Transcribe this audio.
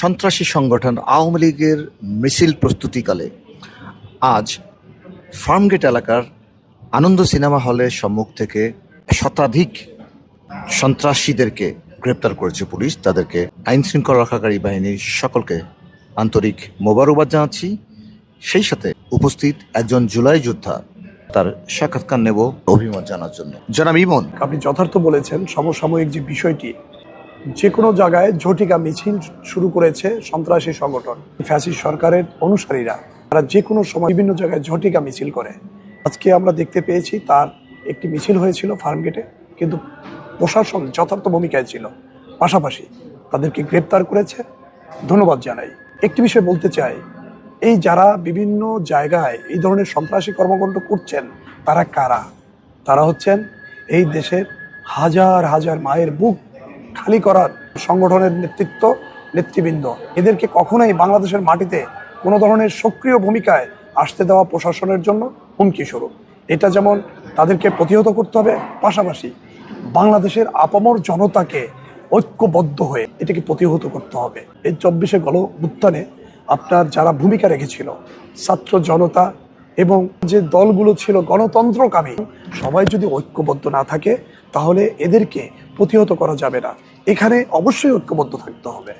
সন্ত্রাসী সংগঠন আওয়ামী লীগের মিছিল প্রস্তুতিকালে আজ ফার্মগেট এলাকার আনন্দ সিনেমা হলের সম্মুখ থেকে শতাধিক সন্ত্রাসীদেরকে গ্রেপ্তার করেছে পুলিশ। তাদেরকে আইন শৃঙ্খলা রক্ষাকারী বাহিনীর সকলকে আন্তরিক মোবারকবাদ জানাচ্ছি। সেই সাথে উপস্থিত একজন জুলাই যোদ্ধা, তার সাক্ষাৎকার নেব অভিমত জানার জন্য। জনাব ইমন, আপনি যথার্থ বলেছেন, সমসাময়িক যে বিষয়টি যে কোনো জায়গায় ঝটিকা মিছিল শুরু করেছে সন্ত্রাসী সংগঠন ফ্যাসি সরকারের অনুসারীরা। তারা যে কোনো সময় বিভিন্ন জায়গায় ঝটিকা মিছিল করে। আজকে আমরা দেখতে পেয়েছি তার একটি মিছিল হয়েছিল ফার্মগেটে কিন্তু প্রশাসন যথার্থ ভূমিকায় ছিল। পাশাপাশি তাদেরকে গ্রেপ্তার করেছে। ধন্যবাদ জানাই। একটি বিষয় বলতে চাই, এই যারা বিভিন্ন জায়গায় এই ধরনের সন্ত্রাসী কর্মকাণ্ড করছেন, তারা কারা? তারা হচ্ছেন এই দেশের হাজার হাজার মায়ের বুক খালি করার সংগঠনের নেতৃত্ব, নেতৃবৃন্দ। এদেরকে কখনোই বাংলাদেশের মাটিতে কোনো ধরনের সক্রিয় ভূমিকায় আসতে দেওয়া প্রশাসনের জন্য হুমকি স্বরূপ। এটা যেমন তাদেরকে প্রতিহত করতে হবে, পাশাপাশি বাংলাদেশের আপামর জনতাকে ঐক্যবদ্ধ হয়ে এটাকে প্রতিহত করতে হবে। এই চব্বিশে গণ উত্থানে আপনার যারা ভূমিকা রেখেছিল, ছাত্র জনতা এবং যে দলগুলো ছিল গণতন্ত্রকামী, সবাই যদি ঐক্যবদ্ধ না থাকে, তাহলে এদেরকে প্রতিহত করা যাবে না। এখানে অবশ্যই ঐক্যবদ্ধ থাকতে হবে।